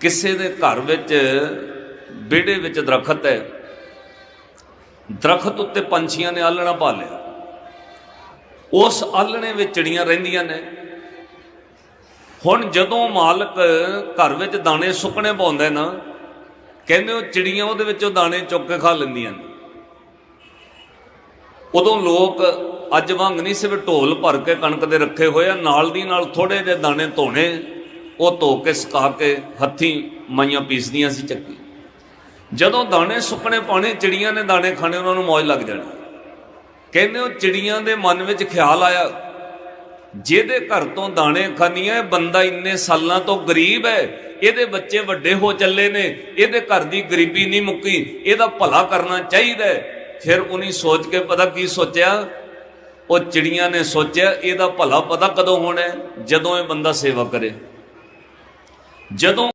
ਕਿਸੇ ਦੇ ਘਰ ਵਿੱਚ ਵਿਹੜੇ ਵਿੱਚ ਦਰਖਤ ਹੈ। ਦਰਖਤ ਉੱਤੇ ਪੰਛੀਆਂ ਨੇ ਆਲਣਾ ਪਾ ਲਿਆ। ਉਸ ਆਲਣੇ ਵਿੱਚ ਚਿੜੀਆਂ ਰਹਿੰਦੀਆਂ ਨੇ। ਹੁਣ ਜਦੋਂ ਮਾਲਕ ਘਰ ਵਿੱਚ ਦਾਣੇ ਸੁੱਕਣੇ ਪਾਉਂਦੇ ਨਾ, ਕਹਿੰਦੇ ਉਹ ਚਿੜੀਆਂ ਉਹਦੇ ਵਿੱਚੋਂ ਦਾਣੇ ਚੁੱਕ ਕੇ ਖਾ ਲੈਂਦੀਆਂ ਨੇ। ਉਦੋਂ ਲੋਕ ਅੱਜ ਵਾਂਗ ਨਹੀਂ ਸਿਰ ਢੋਲ ਭਰ ਕੇ ਕਣਕ ਦੇ ਰੱਖੇ ਹੋਏ ਆ, ਨਾਲ ਦੀ ਨਾਲ ਥੋੜੇ ਜਿਹੇ ਦਾਣੇ ਧੋਣੇ। ਉਹ ਧੋ ਕੇ, ਸੁਕਾ ਕੇ ਹੱਥੀਂ ਮਾਈਆਂ ਪੀਸਦੀਆਂ ਸੀ ਚੱਕੀ। ਜਦੋਂ ਦਾਣੇ ਸੁੱਕਣੇ ਪਾਣੇ ਚਿੜੀਆਂ ਨੇ ਦਾਣੇ ਖਾਣੇ, ਉਹਨਾਂ ਨੂੰ ਮੌਜ ਲੱਗ ਜਾਣੀ। ਕਹਿੰਦੇ ਉਹ ਚਿੜੀਆਂ ਦੇ ਮਨ ਵਿੱਚ ਖਿਆਲ ਆਇਆ, ਜਿਹਦੇ ਘਰ ਤੋਂ ਦਾਣੇ ਖਾਨੀਆਂ ਇਹ ਬੰਦਾ ਇੰਨੇ ਸਾਲਾਂ ਤੋਂ ਗਰੀਬ ਹੈ, ਇਹਦੇ ਬੱਚੇ ਵੱਡੇ ਹੋ ਚੱਲੇ ਨੇ, ਇਹਦੇ ਘਰ ਦੀ ਗਰੀਬੀ ਨਹੀਂ ਮੁੱਕੀ, ਇਹਦਾ ਭਲਾ ਕਰਨਾ ਚਾਹੀਦਾ ਫਿਰ ਉਹਨੇ ਸੋਚ ਕੇ ਪਤਾ ਕੀ ਸੋਚਿਆ? ਉਹ ਚਿੜੀਆਂ ਨੇ ਸੋਚਿਆ, ਇਹਦਾ ਭਲਾ ਪਤਾ ਕਦੋਂ ਹੋਣਾ ਜਦੋਂ ਇਹ ਬੰਦਾ ਸੇਵਾ ਕਰੇ। ਜਦੋਂ